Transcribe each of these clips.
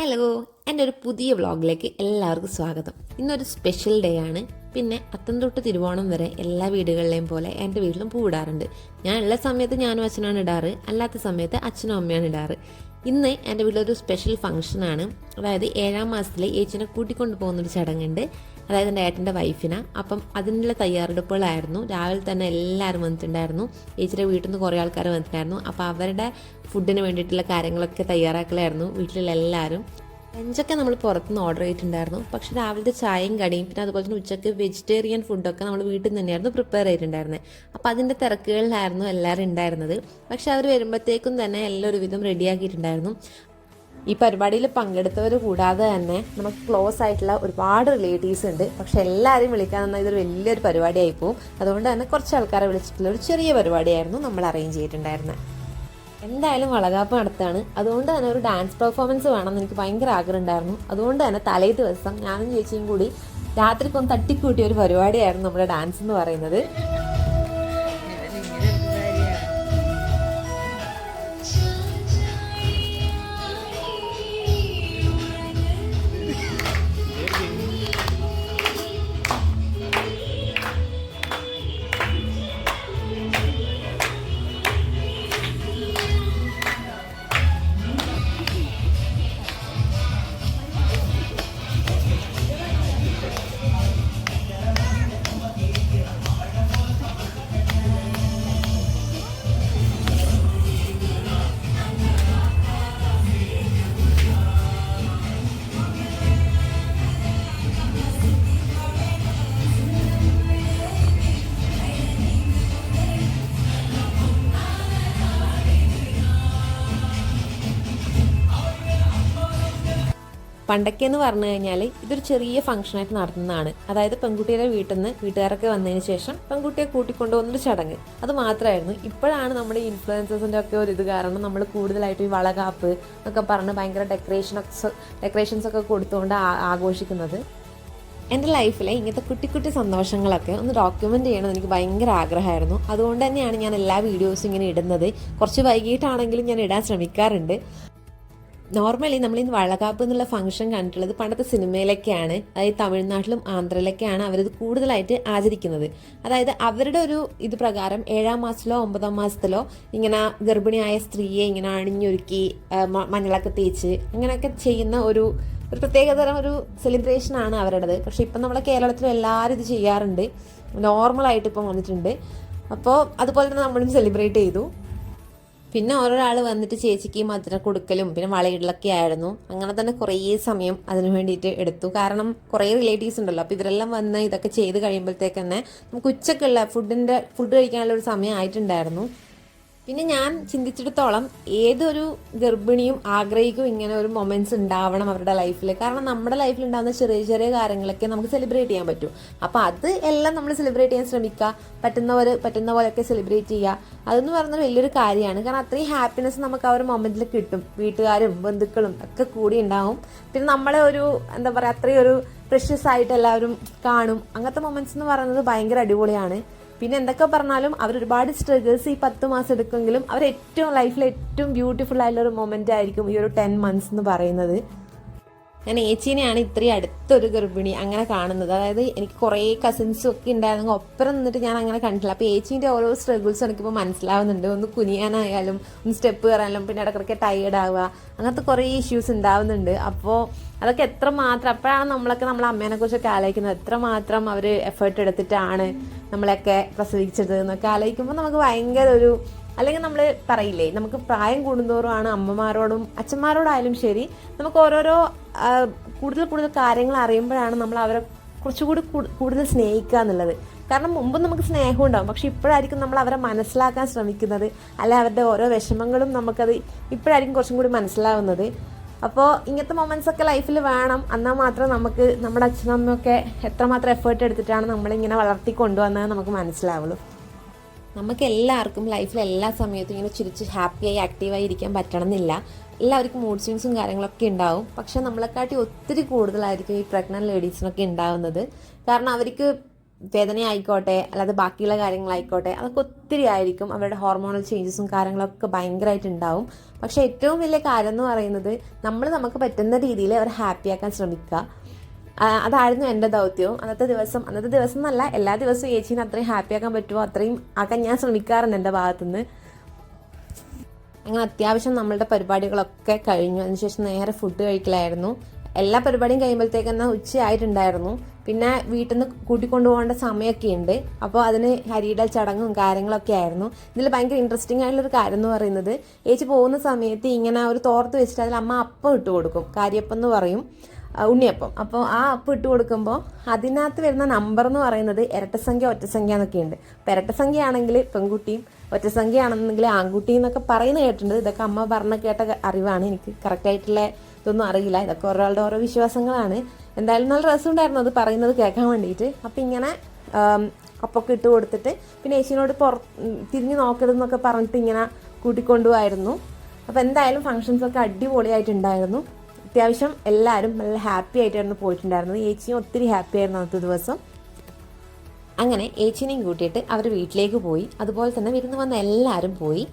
Hello എന്റെ ഒരു പുതിയ വ്ളോഗിലേക്ക് എല്ലാവർക്കും സ്വാഗതം. ഇന്നൊരു സ്പെഷ്യൽ ഡേ ആണ്. പിന്നെ അത്തം തൊട്ട് തിരുവോണം വരെ എല്ലാ വീടുകളിലെയും പോലെ എന്റെ വീട്ടിലും പൂവിടാറുണ്ട്. ഞാൻ ഉള്ള സമയത്ത് ഞാനും അച്ഛനാണ് ഇടാറ്. അല്ലാത്ത സമയത്ത് അച്ഛനും അമ്മയാണ് ഇടാറ്. ഇന്ന് എന്റെ വീട്ടിലൊരു സ്പെഷ്യൽ ഫംഗ്ഷനാണ് അതായത് ഏഴാം മാസത്തിലെ ഏച്ചിനെ കൂട്ടിക്കൊണ്ട് പോകുന്നൊരു ചടങ്ങുണ്ട്. അതായത് എന്റെ ഏട്ടന്റെ വൈഫിനെ. അപ്പം അതിനുള്ള തയ്യാറെടുപ്പുകളായിരുന്നു. രാവിലെ തന്നെ എല്ലാവരും വന്നിട്ടുണ്ടായിരുന്നു. ഏച്ചിയുടെ വീട്ടിൽ നിന്ന് കുറേ ആൾക്കാർ വന്നിട്ടുണ്ടായിരുന്നു. അപ്പോൾ അവരുടെ ഫുഡിന് വേണ്ടിയിട്ടുള്ള കാര്യങ്ങളൊക്കെ തയ്യാറാക്കലായിരുന്നു വീട്ടിലുള്ള എല്ലാവരും. ലഞ്ചൊക്കെ നമ്മൾ പുറത്തുനിന്ന് ഓർഡർ ചെയ്തിട്ടുണ്ടായിരുന്നു. പക്ഷേ രാവിലത്തെ ചായയും കടിയും പിന്നെ അതുപോലെ തന്നെ ഉച്ചയ്ക്ക് വെജിറ്റേറിയൻ ഫുഡൊക്കെ നമ്മൾ വീട്ടിൽ നിന്ന് തന്നെയായിരുന്നു പ്രിപ്പയർ ചെയ്തിട്ടുണ്ടായിരുന്നത്. അപ്പോൾ അതിന്റെ തിരക്കുകളിലായിരുന്നു എല്ലാവരും ഉണ്ടായിരുന്നത്. പക്ഷേ അവർ വരുമ്പോഴത്തേക്കും തന്നെ എല്ലാം ഒരുവിധം റെഡിയാക്കിയിട്ടുണ്ടായിരുന്നു ഈ പരിപാടിയിൽ പങ്കെടുത്തവർ കൂടാതെ തന്നെ നമുക്ക് ക്ലോസ് ആയിട്ടുള്ള ഒരുപാട് റിലേറ്റീവ്സ് ഉണ്ട്. പക്ഷെ എല്ലാവരെയും വിളിക്കാൻ തന്നാൽ ഇതൊരു വലിയൊരു പരിപാടിയായി പോകും അതുകൊണ്ട് തന്നെ കുറച്ച് ആൾക്കാരെ വിളിച്ചിട്ടുള്ള ഒരു ചെറിയ പരിപാടിയായിരുന്നു നമ്മൾ അറേഞ്ച് ചെയ്തിട്ടുണ്ടായിരുന്നത് എന്തായാലും വളകാപ്പ് നടത്താണ്. അതുകൊണ്ട് തന്നെ ഒരു ഡാൻസ് പെർഫോമൻസ് വേണമെന്ന് എനിക്ക് ഭയങ്കര ആഗ്രഹം ഉണ്ടായിരുന്നു അതുകൊണ്ട് തന്നെ തലേ ദിവസം ഞാനും ചേച്ചിയും കൂടി രാത്രിക്കൊന്ന് തട്ടിക്കൂട്ടിയ ഒരു പരിപാടിയായിരുന്നു നമ്മുടെ ഡാൻസ് എന്ന് പറയുന്നത്. പണ്ടൊക്കെ എന്ന് പറഞ്ഞു കഴിഞ്ഞാൽ ഇതൊരു ചെറിയ ഫംഗ്ഷനായിട്ട് നടത്തുന്നതാണ്. അതായത് പെൺകുട്ടിയുടെ വീട്ടിൽ നിന്ന് വീട്ടുകാരൊക്കെ വന്നതിന് ശേഷം പെൺകുട്ടിയെ കൂട്ടിക്കൊണ്ടുപോകുന്നൊരു ചടങ്ങ്. അത് മാത്രമായിരുന്നു. ഇപ്പോഴാണ് നമ്മുടെ ഇൻഫ്ലുവൻസേഴ്സിന്റെ ഒക്കെ ഒരു ഇത് കാരണം നമ്മൾ കൂടുതലായിട്ട് ഈ വളകാപ്പ് എന്നൊക്കെ പറഞ്ഞ് ഭയങ്കര ഡെക്കറേഷനൊക്കെ ഡെക്കറേഷൻസ് ഒക്കെ കൊടുത്തുകൊണ്ട് ആഘോഷിക്കുന്നത്. എന്റെ ലൈഫിലെ ഇങ്ങനത്തെ കുട്ടി കുട്ടി സന്തോഷങ്ങളൊക്കെ ഒന്ന് ഡോക്യുമെന്റ് ചെയ്യണമെന്ന് എനിക്ക് ഭയങ്കര ആഗ്രഹമായിരുന്നു. അതുകൊണ്ട് തന്നെയാണ് ഞാൻ എല്ലാ വീഡിയോസും ഇങ്ങനെ ഇടുന്നത്. കുറച്ച് വൈകിട്ടാണെങ്കിലും ഞാൻ ഇടാൻ ശ്രമിക്കാറുണ്ട്. നോർമലി നമ്മൾ ഈ വളകാപ്പ് എന്നുള്ള ഫംഗ്ഷൻ കണ്ടിട്ടുള്ളത് പണ്ടത്തെ സിനിമയിലൊക്കെയാണ്. അതായത് തമിഴ്നാട്ടിലും ആന്ധ്രയിലൊക്കെയാണ് അവരത് കൂടുതലായിട്ട് ആചരിക്കുന്നത്. അതായത് അവരുടെ ഒരു ഇത് പ്രകാരം ഏഴാം മാസത്തിലോ ഒമ്പതാം മാസത്തിലോ ഇങ്ങനെ ഗർഭിണിയായ സ്ത്രീയെ ഇങ്ങനെ അണിഞ്ഞൊരുക്കി മഞ്ഞളൊക്കെ തേച്ച് അങ്ങനെയൊക്കെ ചെയ്യുന്ന ഒരു ഒരു പ്രത്യേകതരം ഒരു സെലിബ്രേഷൻ ആണ് അവരുടേത്. പക്ഷെ ഇപ്പം നമ്മളെ കേരളത്തിലും എല്ലാവരും ഇത് ചെയ്യാറുണ്ട്. നോർമലായിട്ട് ഇപ്പം വന്നിട്ടുണ്ട്. അപ്പോൾ അതുപോലെ തന്നെ നമ്മളും സെലിബ്രേറ്റ് ചെയ്തു. പിന്നെ ഓരോരാൾ വന്നിട്ട് ചേച്ചിക്ക് മധുരം കൊടുക്കലും പിന്നെ വളയിടലൊക്കെ ആയിരുന്നു. അങ്ങനെ തന്നെ കുറേ സമയം അതിന് വേണ്ടിയിട്ട് എടുത്തു. കാരണം കുറേ റിലേറ്റീവ്സ് ഉണ്ടല്ലോ. അപ്പോൾ ഇവരെല്ലാം വന്ന് ഇതൊക്കെ ചെയ്ത് കഴിയുമ്പോഴത്തേക്ക് തന്നെ നമുക്ക് ഉച്ചക്കുള്ള ഫുഡിന്റെ ഫുഡ് കഴിക്കാനുള്ള ഒരു സമയം ആയിട്ടുണ്ടായിരുന്നു. പിന്നെ ഞാൻ ചിന്തിച്ചിടത്തോളം ഏതൊരു ഗർഭിണിയും ആഗ്രഹിക്കും ഇങ്ങനെ ഒരു മൊമെന്റ്സ് ഉണ്ടാവണം അവരുടെ ലൈഫിൽ കാരണം നമ്മുടെ ലൈഫിൽ ഉണ്ടാകുന്ന ചെറിയ ചെറിയ കാര്യങ്ങളൊക്കെ നമുക്ക് സെലിബ്രേറ്റ് ചെയ്യാൻ പറ്റും. അപ്പോൾ അത് എല്ലാം നമ്മൾ സെലിബ്രേറ്റ് ചെയ്യാൻ ശ്രമിക്കുക. പറ്റുന്നവർ പറ്റുന്ന പോലെയൊക്കെ സെലിബ്രേറ്റ് ചെയ്യുക. അതെന്ന് പറയുന്നത് വലിയൊരു കാര്യമാണ്. കാരണം അത്രയും ഹാപ്പിനെസ് നമുക്ക് ആ ഒരു മൊമെന്റിൽ കിട്ടും. വീട്ടുകാരും ബന്ധുക്കളും ഒക്കെ കൂടി ഉണ്ടാവും. പിന്നെ നമ്മളെ ഒരു എന്താ പറയുക അത്രയും ഒരു പ്രഷ്യസ് ആയിട്ട് എല്ലാവരും കാണും. അങ്ങനത്തെ മൊമെന്റ്സ് എന്ന് പറയുന്നത് ഭയങ്കര അടിപൊളിയാണ്. പിന്നെ എന്തൊക്കെ പറഞ്ഞാലും അവർ ഒരുപാട് സ്ട്രഗിൾസ് ഈ പത്ത് മാസം എടുക്കുമെങ്കിലും അവർ ഏറ്റവും ലൈഫിൽ ഏറ്റവും ബ്യൂട്ടിഫുൾ ആയിട്ടുള്ള ഒരു മൊമെന്റ് ആയിരിക്കും ഈ ഒരു ടെൻ മന്ത്സ് എന്ന് പറയുന്നത്. ഞാൻ ഏച്ചീനെയാണ് ഇത്രയും അടുത്തൊരു ഗർഭിണി അങ്ങനെ കാണുന്നത്. അതായത് എനിക്ക് കുറേ കസിൻസും ഒക്കെ ഉണ്ടായിരുന്നു. ഒപ്പരം നിന്നിട്ട് ഞാൻ അങ്ങനെ കണ്ടില്ല അപ്പോൾ ഏച്ചീന്റെ ഓരോ സ്ട്രഗിൾസ് എനിക്കിപ്പോൾ മനസ്സിലാവുന്നുണ്ട്. ഒന്ന് കുനിയാനായാലും ഒന്ന് സ്റ്റെപ്പ് കയറാനും പിന്നെ ഇടക്കിടക്ക് ടയേർഡ് ആവുക. അങ്ങനത്തെ കുറേ ഇഷ്യൂസ് ഉണ്ടാവുന്നുണ്ട്. അപ്പോൾ അതൊക്കെ എത്രമാത്രം അപ്പോഴാണ് നമ്മളൊക്കെ നമ്മളെ അമ്മേനെ കുറിച്ചൊക്കെ ആലോചിക്കുന്നത്. എത്രമാത്രം അവർ എഫേർട്ട് എടുത്തിട്ടാണ് നമ്മളെയൊക്കെ പ്രസവിച്ചത് എന്നൊക്കെ ആലോചിക്കുമ്പോൾ നമുക്ക് ഭയങ്കര ഒരു അല്ലെങ്കിൽ നമ്മൾ പറയില്ലേ നമുക്ക് പ്രായം കൂടുന്തോറുമാണ് അമ്മമാരോടും അച്ഛന്മാരോടായാലും ശരി നമുക്ക് ഓരോരോ കൂടുതൽ കൂടുതൽ കാര്യങ്ങൾ അറിയുമ്പോഴാണ് നമ്മൾ അവരെ കുറച്ചുകൂടി കൂടുതൽ സ്നേഹിക്കുക എന്നുള്ളത്. കാരണം മുമ്പ് നമുക്ക് സ്നേഹം ഉണ്ടാവും. പക്ഷെ ഇപ്പോഴായിരിക്കും നമ്മൾ അവരെ മനസ്സിലാക്കാൻ ശ്രമിക്കുന്നത്. അല്ലെ അവരുടെ ഓരോ വിഷമങ്ങളും നമുക്കത് ഇപ്പോഴായിരിക്കും കുറച്ചും കൂടി മനസ്സിലാവുന്നത്. അപ്പോൾ ഇങ്ങനത്തെ മൊമെന്റ്സ് ഒക്കെ ലൈഫിൽ വേണം. എന്നാൽ മാത്രം നമുക്ക് നമ്മുടെ അച്ഛനമ്മയൊക്കെ എത്രമാത്രം എഫേർട്ട് എടുത്തിട്ടാണ് നമ്മളിങ്ങനെ വളർത്തി കൊണ്ടുവന്നത് നമുക്ക് മനസ്സിലാവുള്ളൂ. നമുക്ക് എല്ലാവർക്കും ലൈഫിൽ എല്ലാ സമയത്തും ഇങ്ങനെ ചിരിച്ച് ഹാപ്പിയായി ആക്റ്റീവായി ഇരിക്കാൻ പറ്റണമെന്നില്ല. എല്ലാവർക്കും മൂഡ് സ്വിങ്സും കാര്യങ്ങളൊക്കെ ഉണ്ടാവും. പക്ഷെ നമ്മളെക്കാട്ടി ഒത്തിരി കൂടുതലായിരിക്കും ഈ പ്രഗ്നന്റ് ലേഡീസിനൊക്കെ ഉണ്ടാവുന്നത്. കാരണം അവർക്ക് വേദനയായിക്കോട്ടെ അല്ലാതെ ബാക്കിയുള്ള കാര്യങ്ങളായിക്കോട്ടെ അതൊക്കെ ഒത്തിരി ആയിരിക്കും. അവരുടെ ഹോർമോണൽ ചേഞ്ചസും കാര്യങ്ങളൊക്കെ ഭയങ്കരമായിട്ട് ഉണ്ടാവും. പക്ഷേ ഏറ്റവും വലിയ കാര്യം എന്ന് പറയുന്നത് നമ്മൾ നമുക്ക് പറ്റുന്ന രീതിയിൽ അവരെ ഹാപ്പിയാക്കാൻ ശ്രമിക്കുക. അതായിരുന്നു എന്റെ ദൗത്യവും അന്നത്തെ ദിവസം അന്നത്തെ ദിവസം എന്നല്ല എല്ലാ ദിവസവും ചേച്ചീനെ അത്രയും ഹാപ്പിയാക്കാൻ പറ്റുമോ അത്രയും ആക്കാൻ ഞാൻ ശ്രമിക്കാറുണ്ട് എന്റെ ഭാഗത്തുനിന്ന്. അങ്ങനെ അത്യാവശ്യം നമ്മളുടെ പരിപാടികളൊക്കെ കഴിഞ്ഞു. അതിനുശേഷം നേരെ ഫുഡ് കഴിക്കലായിരുന്നു. എല്ലാ പരിപാടിയും കഴിയുമ്പോഴത്തേക്ക് എന്നാൽ ഉച്ചയായിട്ടുണ്ടായിരുന്നു. പിന്നെ വീട്ടിൽ നിന്ന് കൂട്ടിക്കൊണ്ടുപോകേണ്ട സമയമൊക്കെ ഉണ്ട് അപ്പോൾ അതിന് ഹരിയുടെ ചടങ്ങും കാര്യങ്ങളൊക്കെ ആയിരുന്നു. ഇതിൽ ഭയങ്കര ഇൻട്രസ്റ്റിംഗ് ആയിട്ടുള്ളൊരു കാര്യം എന്ന് പറയുന്നത് ഏച്ചി പോകുന്ന സമയത്ത് ഇങ്ങനെ ഒരു തോർത്ത് വെച്ചിട്ട് അതിൽ അമ്മ അപ്പം ഇട്ട് കൊടുക്കും. കാര്യപ്പം എന്ന് പറയും. ഉണ്ണിയപ്പം. അപ്പോൾ ആ അപ്പം ഇട്ട് കൊടുക്കുമ്പോൾ അതിനകത്ത് വരുന്ന നമ്പർ എന്ന് പറയുന്നത് ഇരട്ടസംഖ്യ ഒറ്റസംഖ്യ എന്നൊക്കെ ഉണ്ട് അപ്പോൾ ഇരട്ടസംഖ്യ ആണെങ്കിൽ പെൺകുട്ടിയും ഒറ്റസംഖ്യ ആണെന്നെങ്കിൽ ആൺകുട്ടി എന്നൊക്കെ പറയുന്നത് കേട്ടിട്ടുണ്ട്. ഇതൊക്കെ അമ്മ പറഞ്ഞ കേട്ട അറിവാണ്. എനിക്ക് കറക്റ്റായിട്ടുള്ള ഇതൊന്നും അറിയില്ല. ഇതൊക്കെ ഒരാളുടെ ഓരോ വിശ്വാസങ്ങളാണ്. എന്തായാലും നല്ല രസമുണ്ടായിരുന്നു അത് പറയുന്നത് കേൾക്കാൻ വേണ്ടിയിട്ട്. അപ്പം ഇങ്ങനെ അപ്പൊക്കെ ഇട്ട് കൊടുത്തിട്ട് പിന്നെ ഏച്ചിനോട് പുറ തിരിഞ്ഞ് നോക്കരുതെന്നൊക്കെ പറഞ്ഞിട്ട് ഇങ്ങനെ കൂട്ടിക്കൊണ്ടുപോയിരുന്നു. അപ്പോൾ എന്തായാലും ഫങ്ഷൻസൊക്കെ അടിപൊളിയായിട്ടുണ്ടായിരുന്നു. അത്യാവശ്യം എല്ലാവരും നല്ല ഹാപ്പി ആയിട്ടായിരുന്നു പോയിട്ടുണ്ടായിരുന്നത്. ഏച്ചിയും ഒത്തിരി ഹാപ്പി ആയിരുന്നു അന്നത്തെ ദിവസം. അങ്ങനെ ഏച്ചിനെയും കൂട്ടിയിട്ട് അവർ വീട്ടിലേക്ക് പോയി. അതുപോലെ തന്നെ വിരുന്ന് വന്ന എല്ലാവരും പോയി.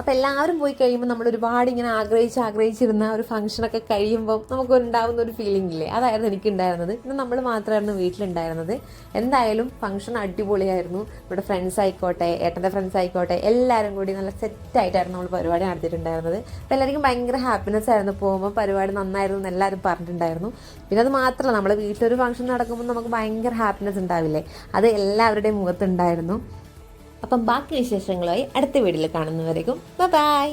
അപ്പോൾ എല്ലാവരും പോയി കഴിയുമ്പോൾ നമ്മൾ ഒരുപാട് ഇങ്ങനെ ആഗ്രഹിച്ച് ആഗ്രഹിച്ചിരുന്ന ഒരു ഫംഗ്ഷനൊക്കെ കഴിയുമ്പോൾ നമുക്ക് ഉണ്ടാകുന്ന ഒരു ഫീലിംഗ് ഇല്ലേ? അതായിരുന്നു എനിക്കുണ്ടായിരുന്നത്. ഇന്ന് നമ്മൾ മാത്രമായിരുന്നു വീട്ടിലുണ്ടായിരുന്നത്. എന്തായാലും ഫംഗ്ഷൻ അടിപൊളിയായിരുന്നു. ഇവിടെ ഫ്രണ്ട്സ് ആയിക്കോട്ടെ ഏട്ടന്റെ ഫ്രണ്ട്സ് ആയിക്കോട്ടെ എല്ലാവരും കൂടി നല്ല സെറ്റായിട്ടായിരുന്നു നമ്മൾ പരിപാടി നടത്തിയിട്ടുണ്ടായിരുന്നത്. അപ്പോൾ എല്ലാവർക്കും ഭയങ്കര ഹാപ്പിനെസ് ആയിരുന്നു. പോകുമ്പോൾ പരിപാടി നന്നായിരുന്നു എന്ന് എല്ലാവരും പറഞ്ഞിട്ടുണ്ടായിരുന്നു. പിന്നെ അത് മാത്രമല്ല നമ്മൾ വീട്ടിലൊരു ഫംഗ്ഷൻ നടക്കുമ്പോൾ നമുക്ക് ഭയങ്കര ഹാപ്പിനെസ് ഉണ്ടാവില്ലേ? അത് എല്ലാവരുടെയും മുഖത്തുണ്ടായിരുന്നു. അപ്പം ബാക്കി വിശേഷങ്ങളുമായി അടുത്ത വീഡിയോയിൽ കാണുന്നവരേക്കും. ബൈ